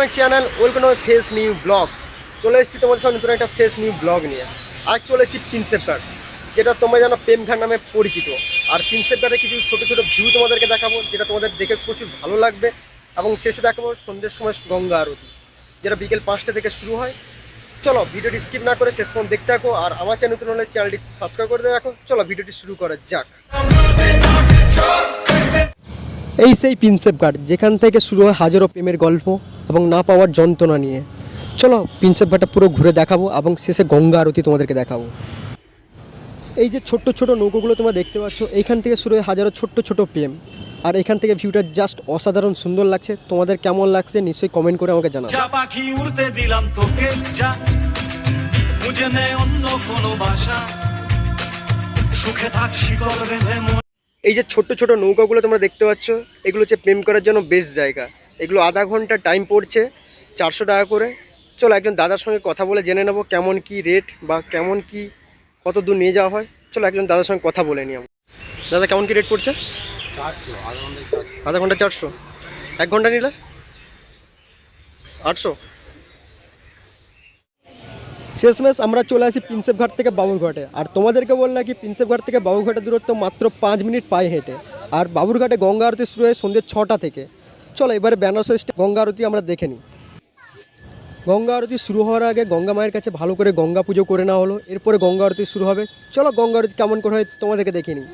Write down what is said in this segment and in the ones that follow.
My channel, welcome my face new vlog. চলে এসেছি তোমাদের সামনে নতুন একটা ফেস নিউ ব্লগ নিয়ে। আজ চলে এসেছি প্রিন্সেপ ঘাট যেটা তোমরা জানো প্রেম ঘাট নামে পরিচিত। আর প্রিন্সেপ ঘাটে কিছু ছোটো ছোটো ভিউ তোমাদেরকে দেখাবো, যেটা তোমাদের দেখে প্রচুর ভালো লাগবে। এবং শেষে দেখাবো সন্ধ্যের সময় গঙ্গা আরতি, যেটা বিকেল পাঁচটা থেকে শুরু হয়। চলো ভিডিওটি স্কিপ না করে শেষ পর্যন্ত দেখতে থাকো, আর আমার চ্যানেল নতুন হলে চ্যানেলটি সাবস্ক্রাইব করে রাখো চলো ভিডিওটি শুরু করা যাক। এই সেই প্রিন্সেপ ঘাট যেখান থেকে শুরু হয় হাজারো প্রেমের গল্প। এবং না পাওয়ার যন্ত্রণা নিয়ে। চলো প্রিন্সেপ ঘাটটা পুরো ঘুরে দেখাবো এবং শেষে গঙ্গা আরতি তোমাদেরকে দেখাবো। এই যে ছোট্ট ছোট নৌকোগুলো তোমরা দেখতে পাচ্ছ এইখান থেকে শুরু হয়ে হাজারো ছোট্ট ছোট প্রেম। আর এখান থেকে ভিউটা জাস্ট অসাধারণ সুন্দর লাগছে। তোমাদের কেমন লাগছে নিশ্চয়ই কমেন্ট করে আমাকে জানাও। পাখি উড়তে দিলাম তোকে যা। বুঝে নে অন্য কোনো বাসা। সুখে থাক শিকল বেঁধে এই যে ছোট্ট ছোট নৌকাগুলো তোমরা দেখতে পাচ্ছ এগুলো হচ্ছে প্রেম করার জন্য বেস্ট জায়গা। এগুলো আধা ঘণ্টা টাইম পড়ছে চারশো টাকা করে। চলো একজন দাদার সঙ্গে কথা বলে জেনে নেব কেমন কি রেট বা কেমন কি কত দূর নিয়ে যাওয়া হয়। চলো একজন দাদার সঙ্গে কথা বলে নিই দাদা কেমন কি রেট পড়ছে? আধা ঘণ্টা চারশো। এক ঘণ্টা নিলে? আটশো? শেষমেশ আমরা চলে আসি প্রিন্সেপ ঘাট থেকে বাবুরঘাটে। আর তোমাদেরকে বললাম কি প্রিন্সেপ ঘাট থেকে বাবুরঘাটের দূরত্ব মাত্র পাঁচ মিনিট পায়ে হেঁটে। আর বাবুরঘাটে গঙ্গা আরতি শুরু হয় সন্ধ্যে ছটা থেকে। চলো এবারে ব্যানার সাইজটা গঙ্গা আরতি আমরা দেখে নিই। গঙ্গা আরতি শুরু হওয়ার আগে গঙ্গা মায়ের কাছে ভালো করে গঙ্গা পুজো করে নেওয়া হলো। এরপরে গঙ্গা আরতি শুরু হবে। চলো গঙ্গা আরতি কেমন করে হয় তোমাদেরকে দেখে নিই।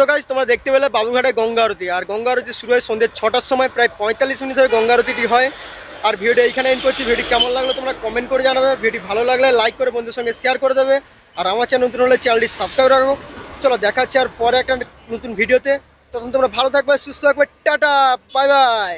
সো গাইজ তোমরা দেখতে পেলে বাবুঘাটে গঙ্গা আরতি। আর গঙ্গা আরতি শুরু হয় সন্ধ্যে ছটার সময়, প্রায় পঁয়তাল্লিশ মিনিট ধরে গঙ্গা আরতিটি হয়। আর ভিডিওটা এইখানে এন্ড করছি। ভিডিও কেমন লাগল তোমরা কমেন্ট করে জানাবে। ভিডিও ভালো লাগলে লাইক করে বন্ধুর সঙ্গে শেয়ার করে দেবে। আর আমার চ্যানেল নতুন হলে চ্যানেলটি সাবস্ক্রাইব রাখো। চলো দেখা হচ্ছে আর পরে একটা নতুন ভিডিওতে। তখন তোমরা ভালো থাকবে, সুস্থ থাকবে। Tata bye bye